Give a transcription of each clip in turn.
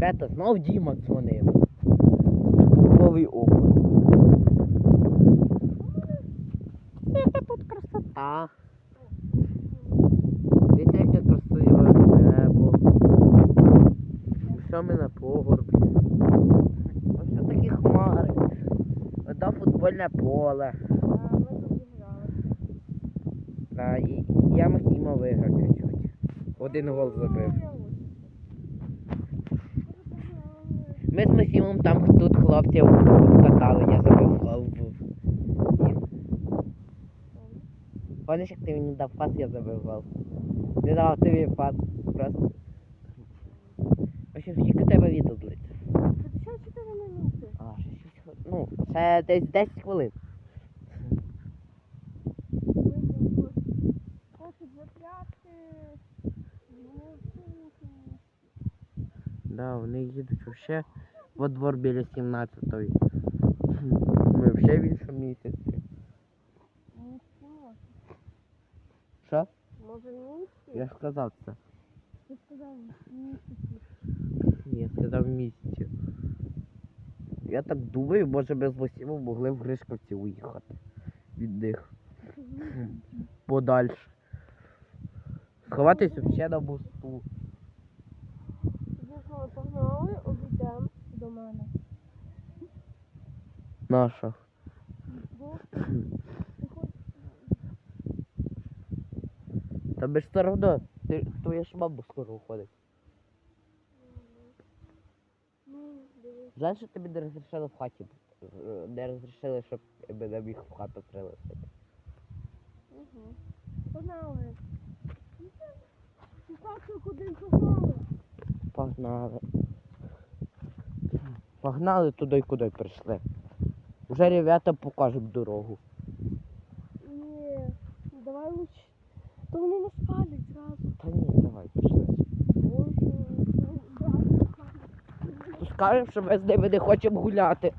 Ребята, знов Діма дзвонив. Новий окон. Це тут красота. Дивіться, яке красиве небо. Що ми на погорбі. Ось такі хмари. Вода футбольне поле. А, ми тут грали. І я Максима виграв чуть-чуть. Один гол забив. Ми з Максимом там тут хлопців катали, я забив гол. був. Їм. Пам'ятаєш, як ти мені дав пас, я забив гол. Не дав тобі пас. Просто. В общем, скільки тебе відео длиться? 54 минути. А, ще 6 хвилин. Ну, ще десь 10 хвилин. Запрятки. Да, вони їдуть вообще во двор біля 17-ї. Ми взагалі в іншому місяці. Що? Може місці? Я ж сказав це. Ти сказав місяці. Ні, я сказав в місті. Я так думаю, може без Васіму могли в Гришковці уїхати від них. Подальше. Сховатись взагалі на. Звісно, погнали, мене. Наша. Ти Та все одно, ти, твоя ж мама скоро уходить. Жаль, що тобі не розрішили в хаті. Не розрішили, щоб мене міг в хату прилишити. Угу. Погнали. Шукати куди погнали. Погнали. Погнали туди, куди прийшли. Вже ребята покажуть дорогу. Ні, давай лучше. То вони нас палять зразу. Та ні, давай пішли. Ну. Скажемо, що ми з ними не хочемо гуляти.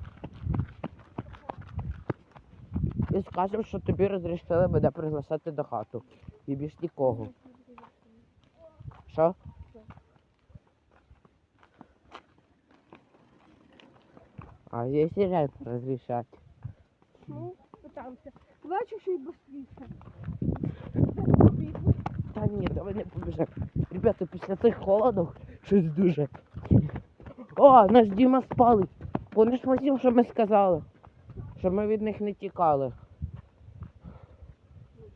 І скажемо, що тобі розрішили мене приглашати до хату. І більш нікого. Що? А якщо реально розрішати? Ну, питаємося. Бачу, що й быстріше. Та ні, давай не побіжимо. Ребята, після цих холодів щось дуже. О, наш Діма спалить. Помніш Максим, що ми сказали? Що ми від них не тікали.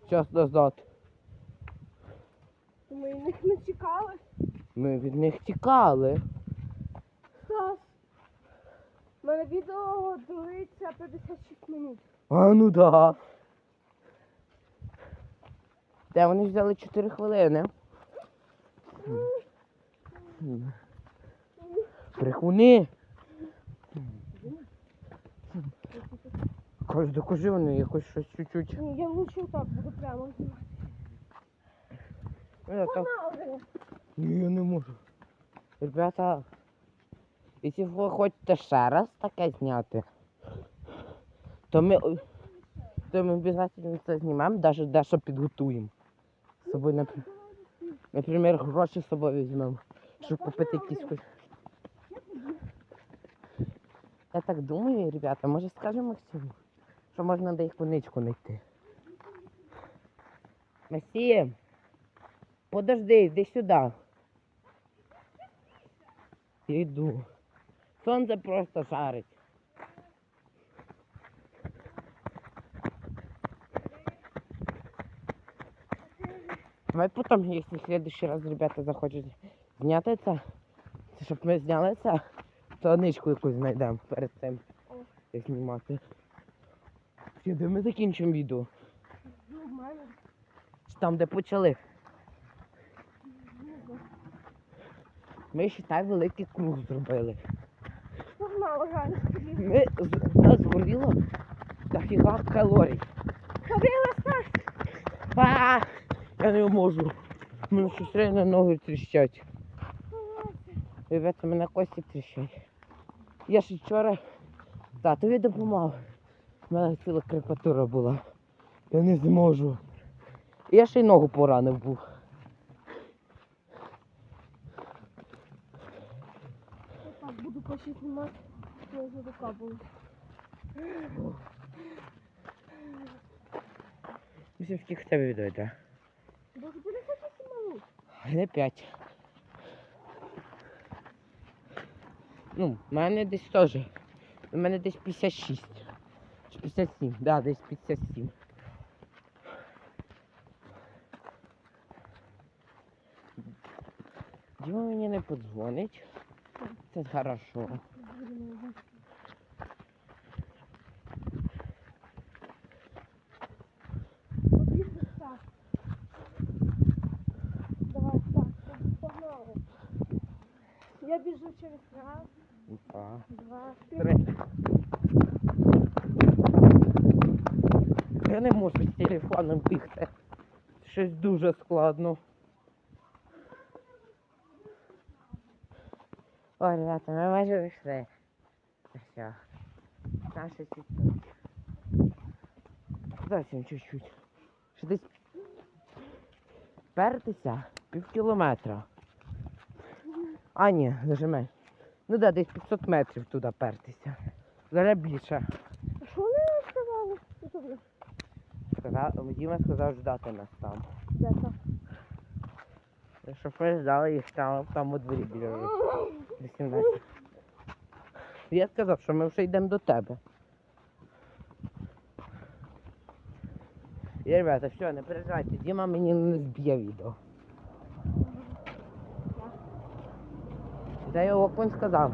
Час назад. Ми їх не чекали. Ми від них тікали. Стас. У мене відео дивиться 56 минут. А ну да. Де вони взяли 4 хвилини. Брехуни. Кажуть, докажи вони якось щось чуть-чуть. Ні, я лучше так буду прямо знімати. Ну. Ні, я не можу. Ребята, якщо ви хочете ще раз таке зняти, то ми, то ми обов'язково це знімемо, навіть дещо підготуємо. З собою, наприклад, гроші з собою візьмемо, щоб купити якісь. Я так думаю, ребята, може скажемо Максиму, що можна де їх коничку знайти. Максим, подожди, йди сюди. Йду. Сонце просто шарить. Давай потім, якщо в следующий раз ребята захочуть зняти це, щоб ми зняли це, то ничку якусь знайдемо перед цим, як знімати. Де ми закінчимо відео. Там, де почали. Ми считай великий круг зробили. Погнали, Галя. Ми з- нас згоріло дофіга калорій. Ходила, Стас. А, я не можу. Мене щось реально ноги тріщать. Ребята, мене кості тріщать. Я ж вчора татові допомагав. У мене ціла крепатура була. Я не зможу. Я ще й ногу поранив був. почти знімати, я вже докапала. Мусим скільки в тебе відео йде? Боже, буде хочеться малу. Не 5. Ну, в мене десь теж. У мене десь 56. Чи 57. Да, десь 57. Діма мені не подзвонить. Це хорошо. Потрібно так. Давай, так, погнали. Я біжу через раз, Два. два, Три. три. Я не можу з телефоном бігти. Щось дуже складно. Ой, ребята, ми майже вийшли. Все. Там ще чуть-чуть. Зовсім чуть-чуть. Ще десь пертися пів кілометра. А, ні, даже менше. Ну да, десь 500 метрів туди пертися. Зараз більше. А що вони нам сказали? Ну. Сказав, Діма сказав ждати нас там. Де це? Шофер ждали їх там, там у дворі біля 18. Я сказав, що ми вже йдемо до тебе. І, ребята, все, не переживайте, Діма мені не зб'є відео. Та я окон сказав.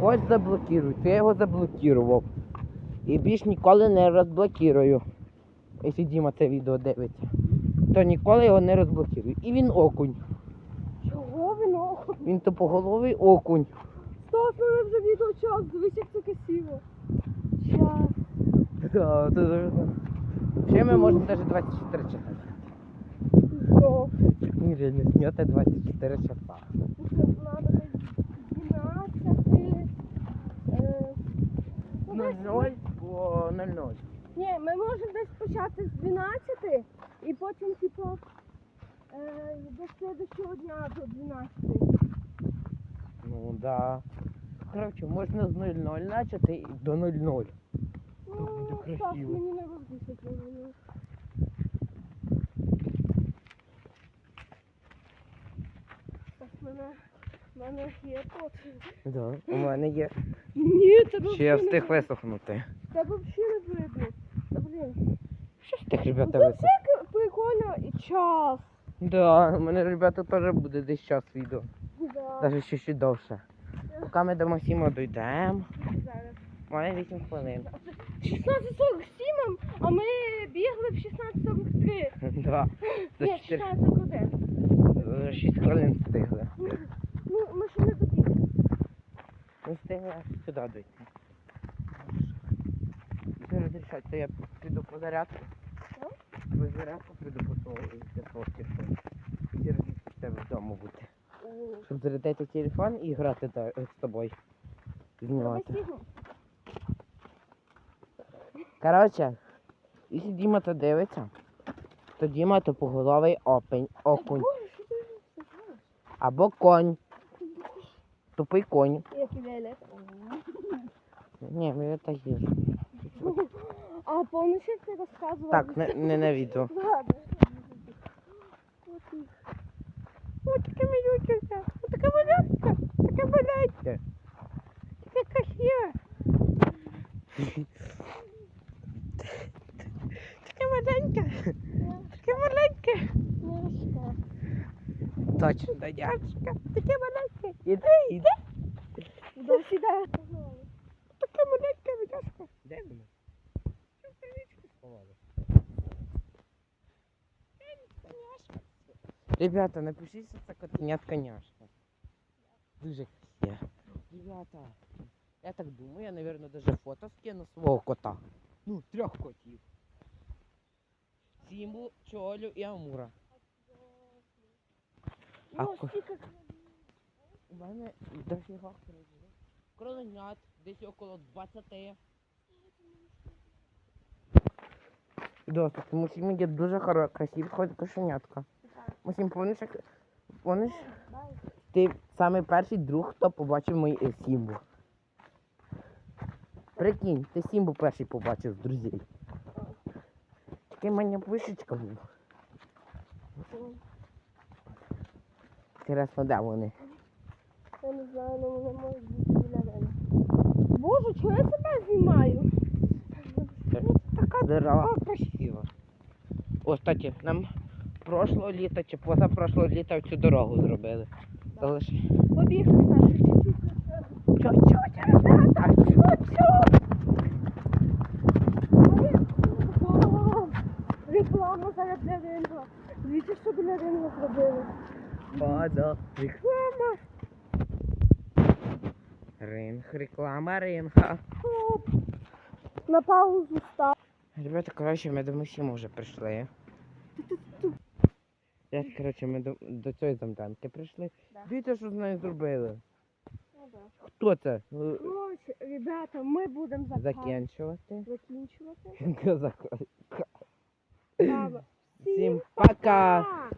Хоч заблокируй, то я його заблокував. І більш ніколи не розблокірую. Якщо Діма це відео дивиться. То ніколи його не розблокирую. І він окунь. Чого ви нахуй? Він тупоголовий окунь. Стас, мене вже відео час, дивись, як це красиво. Час. Да, це дуже. Ще ми можемо навіть 24 часа. Ні, реально зняти 24 часа. Надо десь 12. Е, ну, десь- 0 по 00. Ні, ми можемо десь почати з 12 і потім, типу, е, до слідчого дня до 12. Ну да. Коротше, можна з 00 начати і до 00. Ну, буде красиво. мені не розбісить. мені. Стас, мене, мене є тут. Да. У мене є. Ні, це Ще я встиг висохнути. Це взагалі не видно. Та блін. Що ж тих ребята Це все прикольно і час. Да, у мене, ребята, теж буде десь час відео. Да. Навіть ще ще довше. Поки ми до Максима дійдемо. Зараз. У мене 8 хвилин. 16.47, а ми бігли в 16.43. Да. За Ні, 4 16.41. 6 хвилин встигли. Ми ще не добігли. Не встигли сюди дойти. Якщо розрішать, то я піду по зарядку. По зарядку піду по того для телефону. І розрішить в тебе вдома бути. Щоб зарядити телефон і грати та- з тобою. Знімати. Коротше, якщо Діма то дивиться, то Діма то поголовий опень, окунь. Боже, що ти все знаєш? Або конь. Тупий конь. Ні, ми так є. А повністю як ти розказував? Так, не, не на відео. Ладно. От і- Ось малючка, така маленька. Така красива. Така маленька, така маленька. Няшка. Точно, Данячка, така маленька. Іди, іди. Куди сідає? Така маленька Данячка. Де вона? Ребята, напишіть, що це котенятка няшка. Дуже красиво. Ребята, я так думаю, я, наверное, даже фото скину свого кота. Ну, трьох котів. Сіму, Чолю і Амура. А Ну, ко- стільки У мене дофіга кролів. Кроленят десь около 20. Досить, тому що мені дуже хоро, красиві ходить кошенятка. Мусім помниш, як... Помниш? Ти самий перший друг, хто побачив мою е, Сімбу. Прикинь, ти Сімбу перший побачив з друзей. Такий мене вишечка був. Інтересно, де вони? Я не знаю, але вони можуть бути біля мене. Боже, чого я себе знімаю? Така дорога красива. О, кстати, нам прошлого літа чи позапрошлого літа цю дорогу зробили. Залиш... Побігли Саша, чуть-чуть. Чуть-чуть, ребята, чуть-чуть. О, Реклама зараз для ринку. Дивіться, що біля ринку зробили. О, да. Реклама. Реклама ринга. На паузу став. Ребята, коротше, ми до Максима вже прийшли. Я, коротше, ми до, до цієї замтанки прийшли. Да. Дивіться, що з нею зробили. Ну, да. Хто це? Коротше, ребята, ми будемо закан- Закінчувати. закінчувати. Зак- Всім пока! пока!